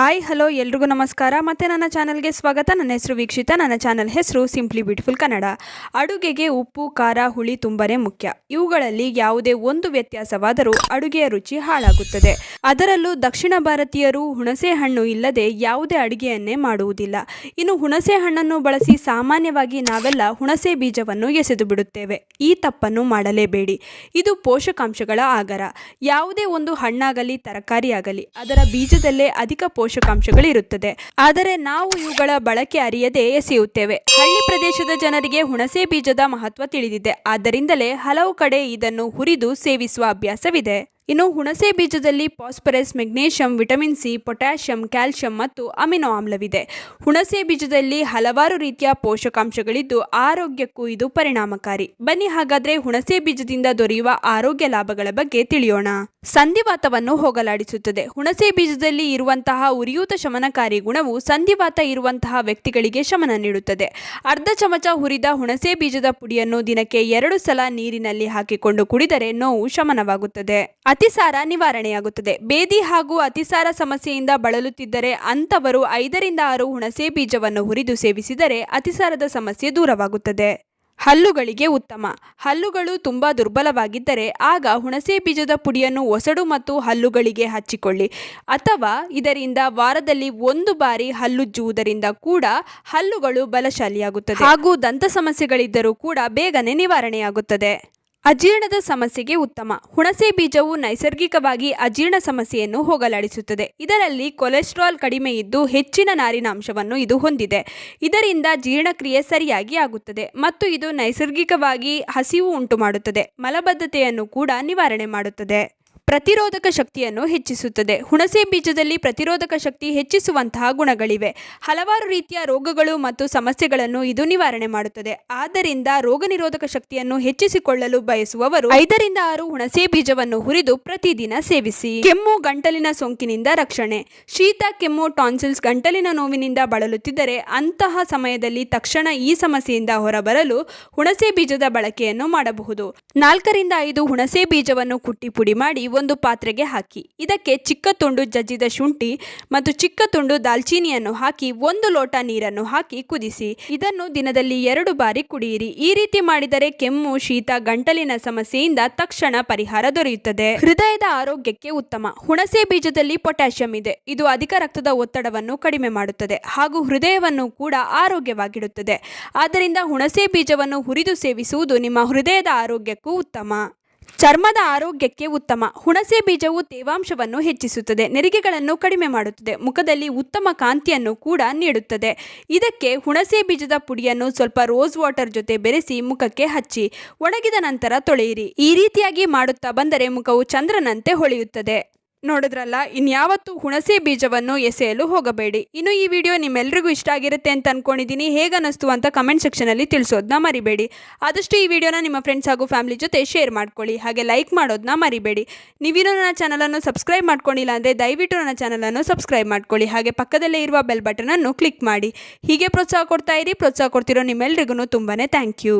Hi hello ಎಲ್ರಿಗೂ ನಮಸ್ಕಾರ. ಮತ್ತು ನನ್ನ ಚಾನಲ್ಗೆ ಸ್ವಾಗತ. ನನ್ನ ಹೆಸರು ವೀಕ್ಷಿತ. ನನ್ನ ಚಾನಲ್ ಹೆಸರು ಸಿಂಪ್ಲಿ ಬ್ಯೂಟಿಫುಲ್ ಕನ್ನಡ ಅಡುಗೆಗೆ ಉಪ್ಪು, ಖಾರ, ಹುಳಿ ತುಂಬನೇ ಮುಖ್ಯ. ಇವುಗಳಲ್ಲಿ ಯಾವುದೇ ಒಂದು ವ್ಯತ್ಯಾಸವಾದರೂ ಅಡುಗೆಯ ರುಚಿ ಹಾಳಾಗುತ್ತದೆ. ಅದರಲ್ಲೂ ದಕ್ಷಿಣ ಭಾರತೀಯರು ಹುಣಸೆ ಹಣ್ಣು ಇಲ್ಲದೆ ಯಾವುದೇ ಅಡುಗೆಯನ್ನೇ ಮಾಡುವುದಿಲ್ಲ. ಇನ್ನು ಹುಣಸೆ ಹಣ್ಣನ್ನು ಬಳಸಿ ಸಾಮಾನ್ಯವಾಗಿ ನಾವೆಲ್ಲ ಹುಣಸೆ ಬೀಜವನ್ನು ಎಸೆದು ಬಿಡುತ್ತೇವೆ. ಈ ತಪ್ಪನ್ನು ಮಾಡಲೇಬೇಡಿ. ಇದು ಪೋಷಕಾಂಶಗಳ ಆಗರ. ಯಾವುದೇ ಒಂದು ಹಣ್ಣಾಗಲಿ, ತರಕಾರಿಯಾಗಲಿ, ಅದರ ಬೀಜದಲ್ಲೇ ಅಧಿಕ ಪೋಷಕಾಂಶಗಳಿರುತ್ತದೆ. ಆದರೆ ನಾವು ಇವುಗಳ ಬಳಕೆ ಅರಿಯದೆ ಎಸೆಯುತ್ತೇವೆ. ಹಳ್ಳಿ ಪ್ರದೇಶದ ಜನರಿಗೆ ಹುಣಸೆ ಬೀಜದ ಮಹತ್ವ ತಿಳಿದಿದೆ. ಆದ್ದರಿಂದಲೇ ಹಲವು ಕಡೆ ಇದನ್ನು ಹುರಿದು ಸೇವಿಸುವ ಅಭ್ಯಾಸವಿದೆ. ಇನ್ನು ಹುಣಸೆ ಬೀಜದಲ್ಲಿ phosphorus, magnesium, vitamin C, potassium, calcium ಮತ್ತು ಅಮಿನೋ ಆಮ್ಲವಿದೆ. ಹುಣಸೆ ಬೀಜದಲ್ಲಿ ಹಲವಾರು ರೀತಿಯ ಪೋಷಕಾಂಶಗಳಿದ್ದು ಆರೋಗ್ಯಕ್ಕೂ ಇದು ಪರಿಣಾಮಕಾರಿ. ಬನ್ನಿ ಹಾಗಾದ್ರೆ ಹುಣಸೆ ಬೀಜದಿಂದ ದೊರೆಯುವ ಆರೋಗ್ಯ ಲಾಭಗಳ ಬಗ್ಗೆ ತಿಳಿಯೋಣ. ಸಂಧಿವಾತವನ್ನು ಹೋಗಲಾಡಿಸುತ್ತದೆ. ಹುಣಸೆ ಬೀಜದಲ್ಲಿ ಇರುವಂತಹ ಉರಿಯೂತ ಶಮನಕಾರಿ ಗುಣವು ಸಂಧಿವಾತ ಇರುವಂತಹ ವ್ಯಕ್ತಿಗಳಿಗೆ ಶಮನ ನೀಡುತ್ತದೆ. ಅರ್ಧ ಚಮಚ ಹುರಿದ ಹುಣಸೆ ಬೀಜದ ಪುಡಿಯನ್ನು ದಿನಕ್ಕೆ ಎರಡು ಸಲ ನೀರಿನಲ್ಲಿ ಹಾಕಿಕೊಂಡು ಕುಡಿದರೆ ನೋವು ಶಮನವಾಗುತ್ತದೆ. ಅತಿಸಾರ ನಿವಾರಣೆಯಾಗುತ್ತದೆ. ಬೇದಿ ಹಾಗೂ ಅತಿಸಾರ ಸಮಸ್ಯೆಯಿಂದ ಬಳಲುತ್ತಿದ್ದರೆ ಅಂಥವರು ಐದರಿಂದ ಆರು ಹುಣಸೆ ಬೀಜವನ್ನು ಹುರಿದು ಸೇವಿಸಿದರೆ ಅತಿಸಾರದ ಸಮಸ್ಯೆ ದೂರವಾಗುತ್ತದೆ. ಹಲ್ಲುಗಳಿಗೆ ಉತ್ತಮ. ಹಲ್ಲುಗಳು ತುಂಬ ದುರ್ಬಲವಾಗಿದ್ದರೆ ಆಗ ಹುಣಸೆ ಬೀಜದ ಪುಡಿಯನ್ನು ಒಸಡು ಮತ್ತು ಹಲ್ಲುಗಳಿಗೆ ಹಚ್ಚಿಕೊಳ್ಳಿ. ಅಥವಾ ಇದರಿಂದ ವಾರದಲ್ಲಿ ಒಂದು ಬಾರಿ ಹಲ್ಲುಜ್ಜುವುದರಿಂದ ಕೂಡ ಹಲ್ಲುಗಳು ಬಲಶಾಲಿಯಾಗುತ್ತದೆ. ಹಾಗೂ ದಂತ ಸಮಸ್ಯೆಗಳಿದ್ದರೂ ಕೂಡ ಬೇಗನೆ ನಿವಾರಣೆಯಾಗುತ್ತದೆ. ಅಜೀರ್ಣದ ಸಮಸ್ಯೆಗೆ ಉತ್ತಮ. ಹುಣಸೆ ಬೀಜವು ನೈಸರ್ಗಿಕವಾಗಿ ಅಜೀರ್ಣ ಸಮಸ್ಯೆಯನ್ನು ಹೋಗಲಾಡಿಸುತ್ತದೆ. ಇದರಲ್ಲಿ ಕೊಲೆಸ್ಟ್ರಾಲ್ ಕಡಿಮೆ ಇದ್ದು ಹೆಚ್ಚಿನ ನಾರಿನಾಂಶವನ್ನು ಇದು ಹೊಂದಿದೆ. ಇದರಿಂದ ಜೀರ್ಣಕ್ರಿಯೆ ಸರಿಯಾಗಿ ಆಗುತ್ತದೆ ಮತ್ತು ಇದು ನೈಸರ್ಗಿಕವಾಗಿ ಹಸಿವು ಉಂಟು ಮಾಡುತ್ತದೆ ಮಲಬದ್ಧತೆಯನ್ನು ಕೂಡ ನಿವಾರಣೆ ಮಾಡುತ್ತದೆ. ಪ್ರತಿರೋಧಕ ಶಕ್ತಿಯನ್ನು ಹೆಚ್ಚಿಸುತ್ತದೆ. ಹುಣಸೆ ಬೀಜದಲ್ಲಿ ಪ್ರತಿರೋಧಕ ಶಕ್ತಿ ಹೆಚ್ಚಿಸುವಂತಹ ಗುಣಗಳಿವೆ. ಹಲವಾರು ರೀತಿಯ ರೋಗಗಳು ಮತ್ತು ಸಮಸ್ಯೆಗಳನ್ನು ಇದು ನಿವಾರಣೆ ಮಾಡುತ್ತದೆ. ಆದ್ದರಿಂದ ರೋಗ ನಿರೋಧಕ ಶಕ್ತಿಯನ್ನು ಹೆಚ್ಚಿಸಿಕೊಳ್ಳಲು ಬಯಸುವವರು ಐದರಿಂದ ಆರು ಹುಣಸೆ ಬೀಜವನ್ನು ಹುರಿದು ಪ್ರತಿದಿನ ಸೇವಿಸಿ. ಕೆಮ್ಮು ಗಂಟಲಿನ ಸೋಂಕಿನಿಂದ ರಕ್ಷಣೆ. ಶೀತ, ಕೆಮ್ಮು, ಟಾನ್ಸಿಲ್ಸ್ ಗಂಟಲಿನ ನೋವಿನಿಂದ ಬಳಲುತ್ತಿದ್ದರೆ ಅಂತಹ ಸಮಯದಲ್ಲಿ ತಕ್ಷಣ ಈ ಸಮಸ್ಯೆಯಿಂದ ಹೊರಬರಲು ಹುಣಸೆ ಬೀಜದ ಬಳಕೆಯನ್ನು ಮಾಡಬಹುದು. ನಾಲ್ಕರಿಂದ ಐದು ಹುಣಸೆ ಬೀಜವನ್ನು ಕುಟ್ಟಿ ಪುಡಿ ಮಾಡಿ ಒಂದು ಪಾತ್ರೆಗೆ ಹಾಕಿ. ಇದಕ್ಕೆ ಚಿಕ್ಕ ತುಂಡು ಜಜ್ಜಿದ ಶುಂಠಿ ಮತ್ತು ಚಿಕ್ಕ ತುಂಡು ದಾಲ್ಚೀನಿಯನ್ನು ಹಾಕಿ ಒಂದು ಲೋಟ ನೀರನ್ನು ಹಾಕಿ ಕುದಿಸಿ. ಇದನ್ನು ದಿನದಲ್ಲಿ ಎರಡು ಬಾರಿ ಕುಡಿಯಿರಿ. ಈ ರೀತಿ ಮಾಡಿದರೆ ಕೆಮ್ಮು, ಶೀತ, ಗಂಟಲಿನ ಸಮಸ್ಯೆಯಿಂದ ತಕ್ಷಣ ಪರಿಹಾರ ದೊರೆಯುತ್ತದೆ. ಹೃದಯದ ಆರೋಗ್ಯಕ್ಕೆ ಉತ್ತಮ. ಹುಣಸೆ ಬೀಜದಲ್ಲಿ ಪೊಟ್ಯಾಷಿಯಂ ಇದೆ. ಇದು ಅಧಿಕ ರಕ್ತದ ಒತ್ತಡವನ್ನು ಕಡಿಮೆ ಮಾಡುತ್ತದೆ ಹಾಗೂ ಹೃದಯವನ್ನು ಕೂಡ ಆರೋಗ್ಯವಾಗಿಡುತ್ತದೆ. ಆದ್ದರಿಂದ ಹುಣಸೆ ಬೀಜವನ್ನು ಹುರಿದು ಸೇವಿಸುವುದು ನಿಮ್ಮ ಹೃದಯದ ಆರೋಗ್ಯಕ್ಕೂ ಉತ್ತಮ. ಚರ್ಮದ ಆರೋಗ್ಯಕ್ಕೆ ಉತ್ತಮ. ಹುಣಸೆ ಬೀಜವು ತೇವಾಂಶವನ್ನು ಹೆಚ್ಚಿಸುತ್ತದೆ, ನೆರಿಗೆಗಳನ್ನು ಕಡಿಮೆ ಮಾಡುತ್ತದೆ, ಮುಖದಲ್ಲಿ ಉತ್ತಮ ಕಾಂತಿಯನ್ನು ಕೂಡ ನೀಡುತ್ತದೆ. ಇದಕ್ಕೆ ಹುಣಸೆ ಬೀಜದ ಪುಡಿಯನ್ನು ಸ್ವಲ್ಪ ರೋಸ್ ವಾಟರ್ ಜೊತೆ ಬೆರೆಸಿ ಮುಖಕ್ಕೆ ಹಚ್ಚಿ, ಒಣಗಿದ ನಂತರ ತೊಳೆಯಿರಿ. ಈ ರೀತಿಯಾಗಿ ಮಾಡುತ್ತಾ ಬಂದರೆ ಮುಖವು ಚಂದ್ರನಂತೆ ಹೊಳೆಯುತ್ತದೆ. ನೋಡಿದ್ರಲ್ಲ, ಇನ್ಯಾವತ್ತೂ ಹುಣಸೆ ಬೀಜವನ್ನು ಎಸೆಯಲು ಹೋಗಬೇಡಿ. ಇನ್ನು ಈ ವಿಡಿಯೋ ನಿಮ್ಮೆಲ್ರಿಗೂ ಇಷ್ಟ ಆಗಿರುತ್ತೆ ಅಂತ ಅನ್ಕೊಂಡಿದ್ದೀನಿ ಹೇಗನ್ನಿಸ್ತು ಅಂತ ಕಮೆಂಟ್ ಸೆಕ್ಷನಲ್ಲಿ ತಿಳಿಸೋದನ್ನ ಮರಿಬೇಡಿ. ಆದಷ್ಟು ಈ ವಿಡಿಯೋನ ನಿಮ್ಮ ಫ್ರೆಂಡ್ಸ್ ಹಾಗೂ ಫ್ಯಾಮಿಲಿ ಜೊತೆ ಶೇರ್ ಮಾಡ್ಕೊಳ್ಳಿ. ಹಾಗೆ ಲೈಕ್ ಮಾಡೋದನ್ನ ಮರಿಬೇಡಿ. ನೀವಿನ್ನೂ ನನ್ನ ಚಾನಲನ್ನು ಸಬ್ಸ್ಕ್ರೈಬ್ ಮಾಡ್ಕೊಂಡಿಲ್ಲ ಅಂದರೆ ದಯವಿಟ್ಟು ನನ್ನ ಚಾನಲನ್ನು ಸಬ್ಸ್ಕ್ರೈಬ್ ಮಾಡ್ಕೊಳ್ಳಿ. ಹಾಗೆ ಪಕ್ಕದಲ್ಲೇ ಇರುವ ಬೆಲ್ ಬಟನನ್ನು ಕ್ಲಿಕ್ ಮಾಡಿ. ಹೀಗೆ ಪ್ರೋತ್ಸಾಹ ಕೊಡ್ತಾ ಇರಿ. ಪ್ರೋತ್ಸಾಹ ಕೊಡ್ತಿರೋ ನಿಮ್ಮೆಲ್ರಿಗೂ ತುಂಬಾ ಥ್ಯಾಂಕ್ ಯು.